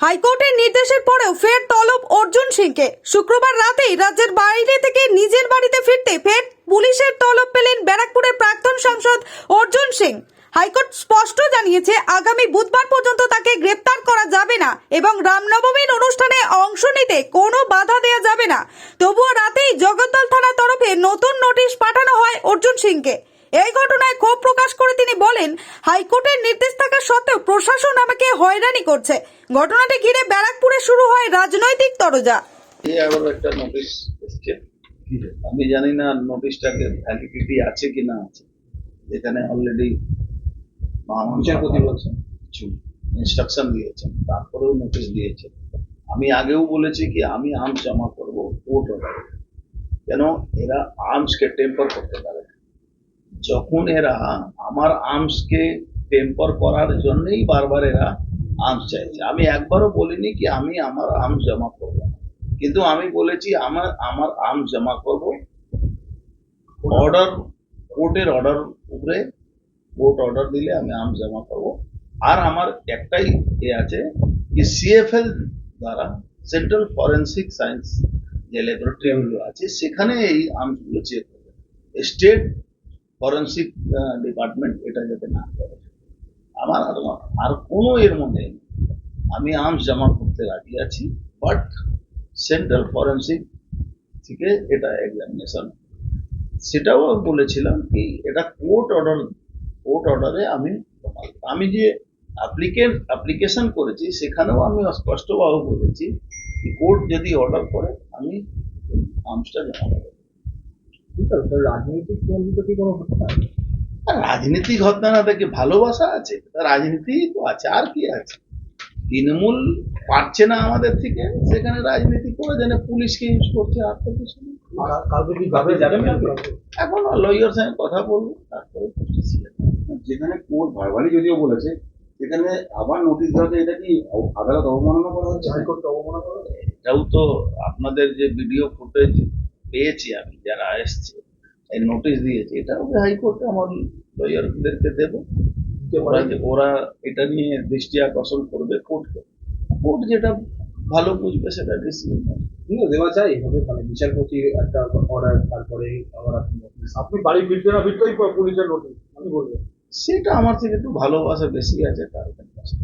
হাইকোর্টের নির্দেশের পরেও ফের তলব অর্জুন সিংকে। শুক্রবার রাতেই রাজ্যের বাইরে থেকে নিজের বাড়িতে ফিরতে ফের পুলিশের তলব পেলেন ব্যারাকপুরের প্রাক্তন সাংসদ অর্জুন সিং। হাইকোর্ট স্পষ্ট জানিয়েছে, আগামী বুধবার পর্যন্ত তাকে গ্রেপ্তার করা যাবে না এবং রামনবমীর অনুষ্ঠানে অংশ নিতে কোনো বাধা দেওয়া যাবে না। তবুও রাতেই জগদ্দল থানার তরফে নতুন নোটিশ পাঠানো হয় অর্জুন সিংকে। এই ঘটনায় ক্ষোভ প্রকাশ করে তিনি বলেন হাইকোর্টের নির্দেশ থাকা সত্ত্বেও প্রশাসন আমাকে হয়রানি করছে। ঘটনাটি ঘিরে ব্যারাকপুরে শুরু হয় রাজনৈতিক তরজা। আবার একটা নোটিশ আমি জানি না নোটিশটাকে ভ্যালিডিটি আছে কি না আছে। এখানে অলরেডি বিচারপতি বলছেন কিছু ইনস্ট্রাকশন দিয়েছেন তারপরেও নোটিশ দিয়েছেন। আমি আগেও বলেছি কি আমি আর্মস জমা করব কোর্ট অর্ডারে কেন? এরা আর্মসকে টেম্পার করতে পারে না। যখন এরা আমার আর্মসকে টেম্পার করার জন্যই বারবার এরা আর্মস চাইছে। আমি একবারও বলিনি কি আমি আমার আর্মস জমা করব কিন্তু আমি বলেছি আমার আমার আর্মস জমা করব। অর্ডার কোর্টের অর্ডার উপরে কোর্ট অর্ডার দিলে আমি আর্মস জমা করব। আর আমার একটাই এ আছে যে সিএফএল দ্বারা সেন্ট্রাল ফরেন্সিক সায়েন্স যে ল্যাবরেটরিগুলো আছে, সেখানে এই আর্মসগুলো চেক করবে। স্টেট ফরেন্সিক ডিপার্টমেন্ট এটা যাতে না করে। আমার আর আর কোনো এর মধ্যে আমি আর্মস জমা করতে রাজি আছি বাট সেন্ট্রাল ফরেন্সিক থেকে এটা এক্সামিনেশন সেটাও বলেছিলাম কি, এটা কোর্ট অর্ডার কোর্ট অর্ডারে আমি আমি যে অ্যাপ্লিকেন্ট অ্যাপ্লিকেশন করেছি, সেখানেও আমি স্পষ্টভাবে বলেছি কোর্ট যদি অর্ডার করে, আমি আর্মসটা জমা রাজনৈতিক বন্ধুত্ব কি কোনো ঘটনা আর রাজনীতি ঘটনা না থেকে ভালোবাসা আছে তা রাজনীতি তো আছে আর কি আছে? তৃণমূল পারছে না আমাদের থেকে সেখানে রাজনীতি করে যেন পুলিশকে ইউজ করছে আর তো কিছু? এখন লয়ার সঙ্গে কথা বলব তারপরে যেখানে কোর্ট ভারবালি যদিও বলেছে সেখানে আবার নোটিশ দেওয়াতে এটা কি আদালত অবমাননা করা হচ্ছে? হাইকোর্টকে অবমাননা করা হচ্ছে? এটাও তো আপনাদের যে ভিডিও ফুটেজ পেয়েছি আমি যারা এসছে এই নোটিশ এটা এটাও হাইকোর্টে আমার লয়ারদেরকে দেবো। ওরা যে ওরা এটা নিয়ে দৃষ্টি আকর্ষণ করবে কোর্টকে কোর্ট যেটা ভালো বুঝবে সেটা ডিসিশন কিন্তু দেওয়া যায় এভাবে মানে বিচারপতির একটা অর্ডার তারপরে আবার আপনি বাড়ি ফিরতে না ফিরতেই পুলিশের নোটিশ আমি বলব। সেটা আমার থেকে একটু ভালোবাসা বেশি আছে তার কাছে।